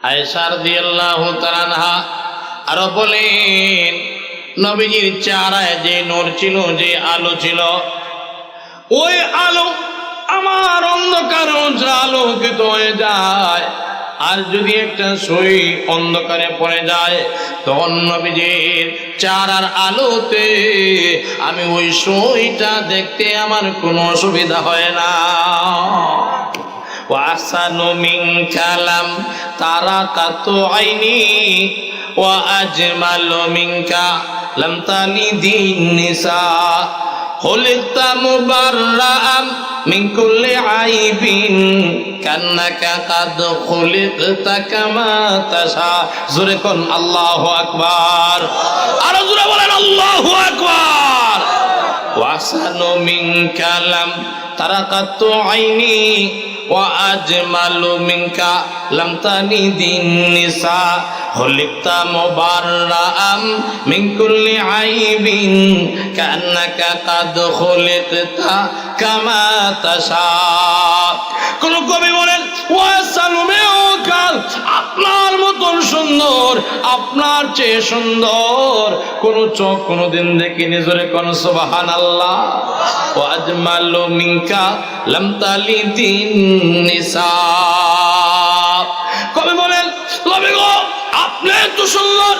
আয়সার দিয়াল্লাহ আরও বলেন, নবীজির চারায় যে নূর ছিল, যে আলো ছিল, ওই আলো আমার অন্ধকার আলোকিত হয়ে যায়। আর যদি একটা সই অন্ধকারে পড়ে যায়, তখন নবীজির চারার আলোতে আমি ওই সইটা দেখতে আমার কোনো অসুবিধা হয় না। وأحسن منك لم ترى قط عيني وأجمل منك لم تلد النساء خلقت مبرأ من كل عيب كأنك قد خلقت كما تشاء زوري كن الله أكبر أرى زوري بولن الله أكبر وأحسن منك لم ترقت عيني وأجمل منك لم تلد النساء خلقت مبرأ من كل عيب كأنك قد خلقت كما تشاء কোন কবি বলেন কাল আপনার মতন সুন্দর আপনার চেয়ে সুন্দর কোন চোখ কোনদিন দেখিনি জোরে কোন সুবাহান আল্লাহ ও আজমালু মিনকা লাম তালিদিন নিসা। কবি বলেন কবি গো, আপনি এত সুন্দর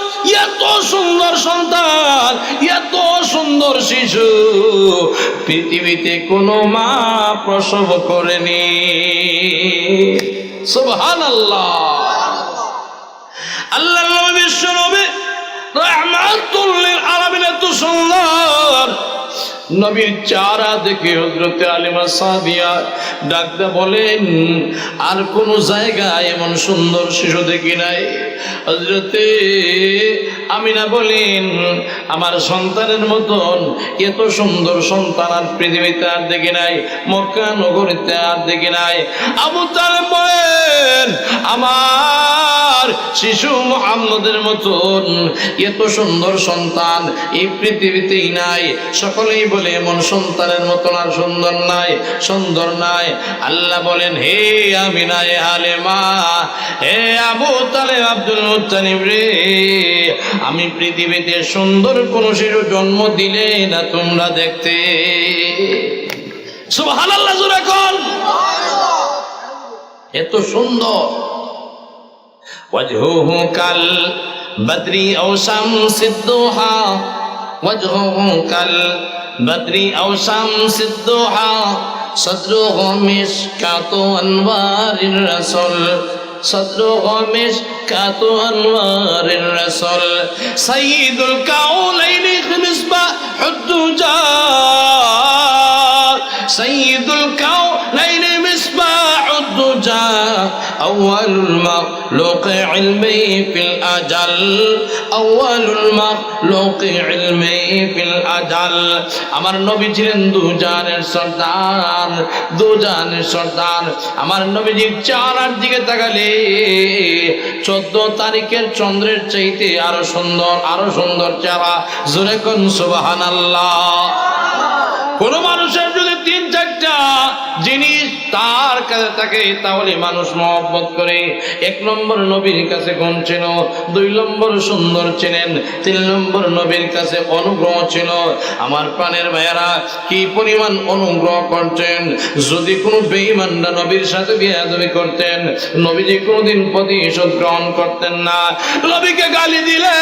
এত সুন্দর সন্তান, এত সুন্দর শিশু। পৃথিবীতে কোনো মা প্রসব করেনি। সুবহান আল্লাহ আল্লাহ বিশ্ব নবী রহমাতুল্লিল আলামিন এত সুন্দর। নবীর চারা দেখে হজরতে আলিমা সাদিয়া ডাকতে বলেন, আর কোন জায়গায় এমন সুন্দর শিশু দেখি নাই? হজরতে আমিনা বলেন, আমার সন্তানের মতন এত সুন্দর সন্তান আর পৃথিবীতে আর দেখি নাই, মক্কা নগরীতে আর দেখি নাই। আবু তালেব বলেন, আমার শিশু মোহাম্মদের মতন এত সুন্দর সন্তান এই পৃথিবীতেই নাই। সকলেই বলে এমন সন্তানের মতন আর সুন্দর নাই সুন্দর নাই। আল্লাহ বলেন হে আমি নাই হালে মা হে আবু তালে আব্দুল মুত্তানিব রে আমি পৃথিবীতে সুন্দর কোন শিশু জন্ম দিলে না তোমরা দেখতে? সুবহানাল্লাহ জোরে কর এত সুন্দর। وجهه كالبدر أو شمس الضحى وجهه كالبدر أو شمس الضحى صدره مشكاة أنوار الرسول صدره مشكاة أنوار الرسول سيد الكونين مصباح الدجى أول المخلوق علمي في الأجل أول المخلوق علمي في الأجل আমার নবী ছিলেন দুজানের সর্দার দুজানের সর্দার আমার নবীজির চারার দিকে তাকালে চোদ্দ তারিখের চন্দ্রের চাইতে আরো সুন্দর আরো সুন্দর চারা জোরে কোন সুবাহান আল্লাহ কোন মানুষের যদি তিন চারটা জিনিস তার কাছে থাকে, তাহলে মানুষ মহব্বত করে। এক নম্বর নবীর কাছে গুণ ছিল, দুই নম্বর সুন্দর ছিলেন, তিন নম্বর নবীর কাছে অনুগ্রহ ছিল। আমার প্রাণের ভাইয়ারা, কি পরিমাণ অনুগ্রহ করতেন যদি কোনো বেঈমানরা নবীর সাথে বিয়াদবি করতেন, নবীজি কোনোদিন প্রতিশোধ গ্রহণ করতেন না। নবীকে গালি দিলে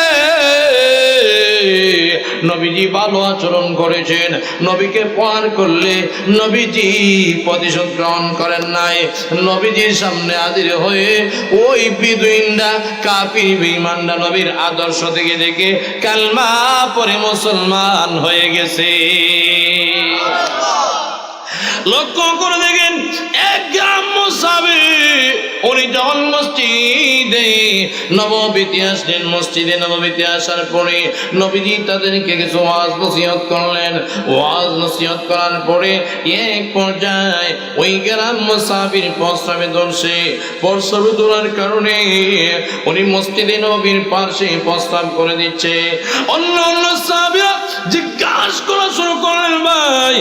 নবীজি ভালো আচরণ করেছেন। নবীকে পার করলে নবীজি প্রতিশোধ গ্রহণ করেন নাই। নবীজির সামনে হাজির হয়ে ওই বিদুইনরা কাপি বিমানরা নবীর আদর্শ থেকে দেখে কালমা পরে মুসলমান হয়ে গেছে। লক্ষ্য করে দেখেন মসজিদে নববীতে আসলেন মসজিদে নববীতে আসার পরে নবীজি তাদেরকে কিছু ওয়াজ নসিহত করলেন। ওয়াজ নসিহত করার পরে এক পর্যায়ে ওই গ্রাম মুসাফির প্রস্রাবে ধরছে প্রস্রাবে ধরার কারণে উনি মসজিদে নবীর পাশে প্রস্তাব করে দিচ্ছে। অন্য অন্য সাহাবীরা জিজ্ঞাসা করা শুরু করলেন, ভাই,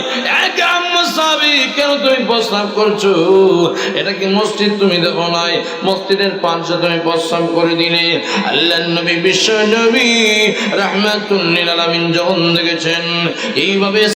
এক আম্মা সাহাবি, কেন তুমি প্রস্তাব করছ? এটা কি মসজিদ তুমি দেখো নাই? মসজিদের পাঁচ তুমি প্রস্তাব করে দিলে। আল্লাহ নবী, বিশ্ব নবী রাহমাতুল্লিল আলামিন যখন দেখেছেন, এইভাবে